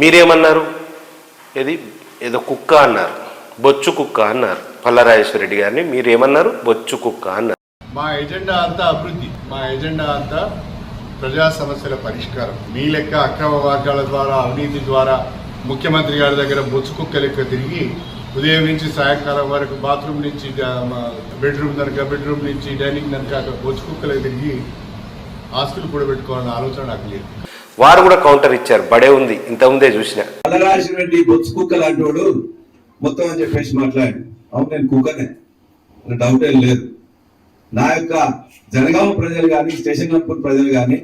మీరేమన్నారు? ఇది ఏదో కుక్క అన్నారు. బొచ్చు కుక్క అన్నారు. పల్లరాజేశ్వరరెడ్డి గారిని మీరేమన్నారు? బొచ్చు కుక్క అన్నారు. మా ఎజెండా అంతా అభివృద్ధి. మా ఎజెండా అంతా ప్రజా సమస్యల పరిష్కారం. మీ లెక్క అక్రమ మార్గాల ద్వారా అవినీతి ద్వారా ముఖ్యమంత్రి గారి దగ్గర బొచ్చు కుక్క లెక్క తిరిగి ఉదయం నుంచి సాయంకాలం వరకు బాత్రూమ్ నుంచి బెడ్రూమ్ కనుక బెడ్రూమ్ నుంచి డైనింగ్ కనుక బొచ్చు కుక్కలకు తిరిగి ఆస్తులు కూడా పెట్టుకోవాలన్న ఆలోచన నాకు లేదు. వారు కూడా కౌంటర్ ఇచ్చారు బడే ఉంది ఇంతకుముందే చూసిన. బలరాజు రెడ్డి బొచ్చు కుక్క లాంటి వాడు మొత్తం అని చెప్పేసి మాట్లాడు అవును నేను కుక్కనే. డౌట్ ఏం లేదు. నా యొక్క జనగామ ప్రజలు కానీ స్టేషన్ గన్పూర్ ప్రజలు కానీ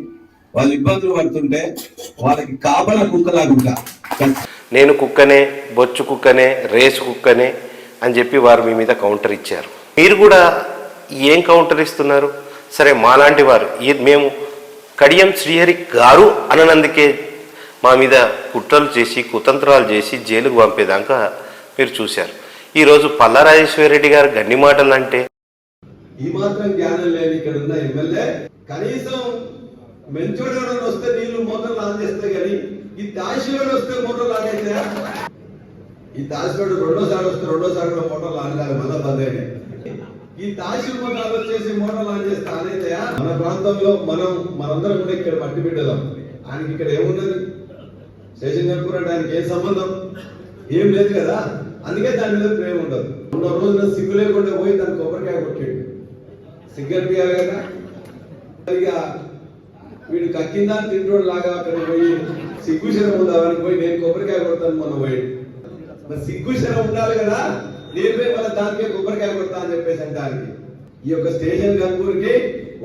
వాళ్ళు ఇబ్బందులు పడుతుంటే వాళ్ళకి కాపల కుక్కలాగుంటా నేను కుక్కనే బొచ్చు కుక్కనే రేసు కుక్కనే అని చెప్పి వారు మీ మీద కౌంటర్ ఇచ్చారు. మీరు కూడా ఏం కౌంటర్ ఇస్తున్నారు? సరే మాలాంటి వారు మేము కడియం శ్రీహరి గారు అననందుకే మా మీద కుట్రలు చేసి కుతంత్రాలు చేసి జైలుకు పంపేదాకా మీరు చూశారు. ఈరోజు పల్లా పల్లారాజేశ్వరరెడ్డి గారు గన్ని మాటలు అంటే ఈ మాత్రం జ్ఞానం లేని ఇక్కడ ఉన్న ఎమ్మెల్యే కనీసం మెంచోడు వస్తే నీళ్ళు మోటార్లు ఆన్ చేస్తే కానీ ఈ దాశిలోడు వస్తే మోటార్లు ఆన్ అయితే ఈ దాశిలోడు రెండోసారి వస్తే రెండోసారి కూడా మోటార్లు ఆన్ కాదు మళ్ళా బంద్ అయినాయి. ఈ దాశీర్వాదాలు వచ్చేసి మోటార్లు ఆన్ చేస్తే మన ప్రాంతంలో మనం మనందరం కూడా ఇక్కడ మట్టి బిడ్డదాం ఆయనకి ఇక్కడ ఏమున్నది? శేషన్ అంటే ఆయనకి ఏం సంబంధం? ఏం లేదు కదా? అందుకే దాని మీద ప్రేమ ఉండదు. ఉన్న రోజున సిగ్గు లేకుండా పోయి దాని కొబ్బరికాయ కొట్టాడు. సిగ్గు అనిపించాలి కదా? ఇక వీడు కక్కిందా తింటోడు లాగా అక్కడ పోయి సిగ్గు శరం ఉందామని పోయి నేను కొబ్బరికాయ కొడతాను మొన్న పోయి. మరి సిగ్గు శరం ఉండాలి కదా? నేను పోయి మళ్ళీ దానికే కొబ్బరికాయ కొడతా అని చెప్పేసి అంటానికి ఈ యొక్క స్టేషన్ కనుకూరికి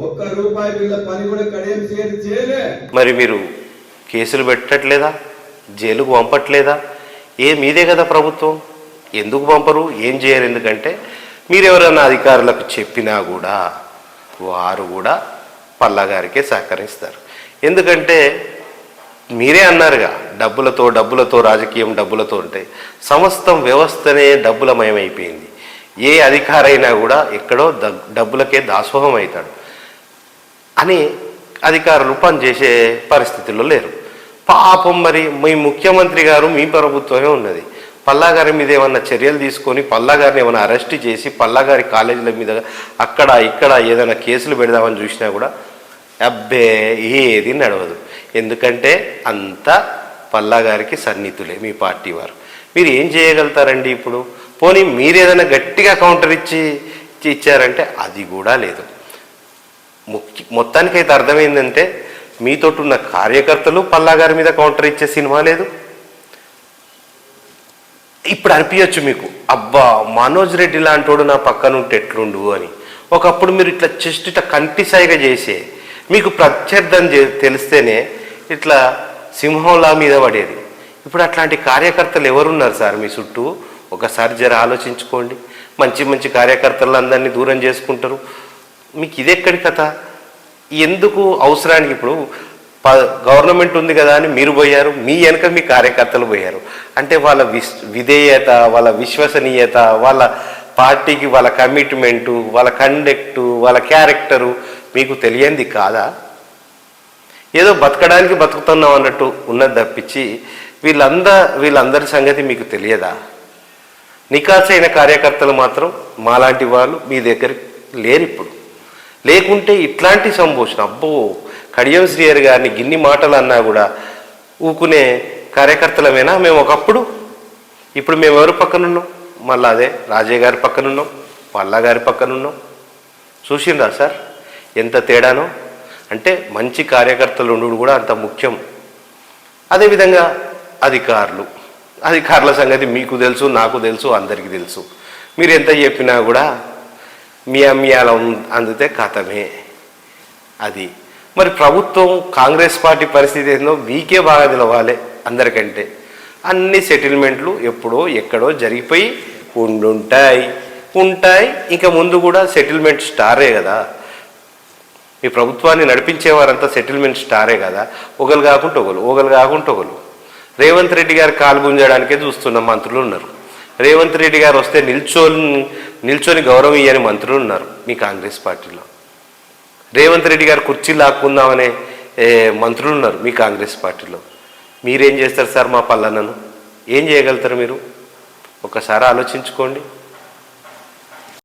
ఒక్క రూపాయి వీళ్ళ పని కూడా కడియం చేయదు చేయలే. మరి మీరు కేసులు పెట్టట్లేదా? జైలుకు పంపట్లేదా? ఏ మీదే కదా ప్రభుత్వం? ఎందుకు పంపరు? ఏం చేయరు? ఎందుకంటే మీరు ఎవరైనా అధికారులకు చెప్పినా కూడా వారు కూడా పల్లగారికే సహకరిస్తారు. ఎందుకంటే మీరే అన్నారుగా డబ్బులతో డబ్బులతో రాజకీయం డబ్బులతో ఉంటాయి సమస్తం వ్యవస్థనే డబ్బులమయమైపోయింది. ఏ అధికారైనా కూడా ఎక్కడో దగ్- డబ్బులకే దాసోహం అవుతాడు అని అధికారులు పనిచేసే పరిస్థితుల్లో లేరు. పాపం మరి మీ ముఖ్యమంత్రి గారు మీ ప్రభుత్వమే ఉన్నది. పల్లాగారి మీద ఏమన్నా చర్యలు తీసుకొని పల్లాగారిని ఏమైనా అరెస్ట్ చేసి పల్లాగారి కాలేజీల మీద అక్కడ ఇక్కడ ఏదైనా కేసులు పెడదామని చూసినా కూడా అబ్బే ఏది నడవదు. ఎందుకంటే అంత పల్లా గారికి సన్నిహితులే మీ పార్టీ వారు. మీరు ఏం చేయగలుగుతారండి ఇప్పుడు? పోనీ మీరు ఏదైనా గట్టిగా కౌంటర్ ఇచ్చి ఇచ్చారంటే అది కూడా లేదు. ముఖ్య మొత్తానికైతే అర్థమైందంటే మీతోటి ఉన్న కార్యకర్తలు పల్లా గారి మీద కౌంటర్ ఇచ్చే సినిమా లేదు. ఇప్పుడు అనిపించచ్చు మీకు అబ్బా మనోజ్ రెడ్డి లాంటోడు నా పక్కన ఉంటే ఎట్లుండు అని. ఒకప్పుడు మీరు ఇట్లా చెస్ట్ ఇట్లా కంటి సాయిగా చేసే మీకు ప్రత్యర్థం చే- తెలిస్తేనే ఇట్లా సింహంలా మీద పడేది. ఇప్పుడు అట్లాంటి కార్యకర్తలు ఎవరున్నారు సార్ మీ చుట్టూ? ఒకసారి జర ఆలోచించుకోండి. మంచి మంచి కార్యకర్తలు అందరినీ దూరం చేసుకుంటారు. మీకు ఇదెక్కడి కథ? ఎందుకు అవసరానికి ఇప్పుడు ప గవర్నమెంట్ ఉంది కదా అని మీరు పోయారు మీ వెనక మీ కార్యకర్తలు పోయారు. అంటే వాళ్ళ విస్ విధేయత వాళ్ళ విశ్వసనీయత వాళ్ళ పార్టీకి వాళ్ళ కమిట్మెంటు వాళ్ళ కండక్టు వాళ్ళ క్యారెక్టరు మీకు తెలియంది కాదా? ఏదో బతకడానికి బతుకుతున్నాం అన్నట్టు ఉన్నది తప్పించి వీళ్ళంద వీళ్ళందరి సంగతి మీకు తెలియదా? నికాసైన కార్యకర్తలు మాత్రం మాలాంటి వాళ్ళు మీ దగ్గర లేరు ఇప్పుడు లేకుంటే ఇట్లాంటి సంభోషణ. అబ్బో కడియం శ్రీయర్ గారిని గిన్ని మాటలు అన్నా కూడా ఊకునే కార్యకర్తలమేనా? మేము ఒకప్పుడు ఇప్పుడు మేము ఎవరి పక్కనున్నాం? మళ్ళీ అదే రాజయ్య గారి పక్కనున్నాం పల్లా గారి పక్కనున్నాం. చూసిండ్రా సార్? ఎంత తేడానో? అంటే మంచి కార్యకర్తలు ఉండడం కూడా అంత ముఖ్యం. అదేవిధంగా అధికారులు. అధికారుల సంగతి మీకు తెలుసు నాకు తెలుసు అందరికీ తెలుసు. మీరు ఎంత చెప్పినా కూడా మీ మియాల అందితే కథమే. అది. మరి ప్రభుత్వం కాంగ్రెస్ పార్టీ పరిస్థితి ఏందో మీకే బాగా తెలవాలి అందరికంటే. అన్ని సెటిల్మెంట్లు ఎప్పుడో ఎక్కడో జరిగిపోయి ఉండుంటాయి. ఉంటాయి. ఇంకా ముందు కూడా సెటిల్మెంట్ స్టారే కదా. మీ ప్రభుత్వాన్ని నడిపించేవారంతా సెటిల్మెంట్ స్టారే కదా. ఒకరు కాకుండా ఒకరు ఒకరు కాకుండా ఒకరు రేవంత్ రెడ్డి గారు కాలు గుంజడానికే చూస్తున్న మంత్రులు ఉన్నారు. రేవంత్ రెడ్డి గారు వస్తే నిల్చోని నిల్చొని గౌరవం ఇయ్యని మంత్రులు ఉన్నారు మీ కాంగ్రెస్ పార్టీలో. రేవంత్ రెడ్డి గారు కుర్చీ లాక్కుందామనే మంత్రులు ఉన్నారు మీ కాంగ్రెస్ పార్టీలో. మీరేం చేస్తారు సార్ మా పల్లన్నను ఏం చేయగలుగుతారు మీరు? ఒకసారి ఆలోచించుకోండి.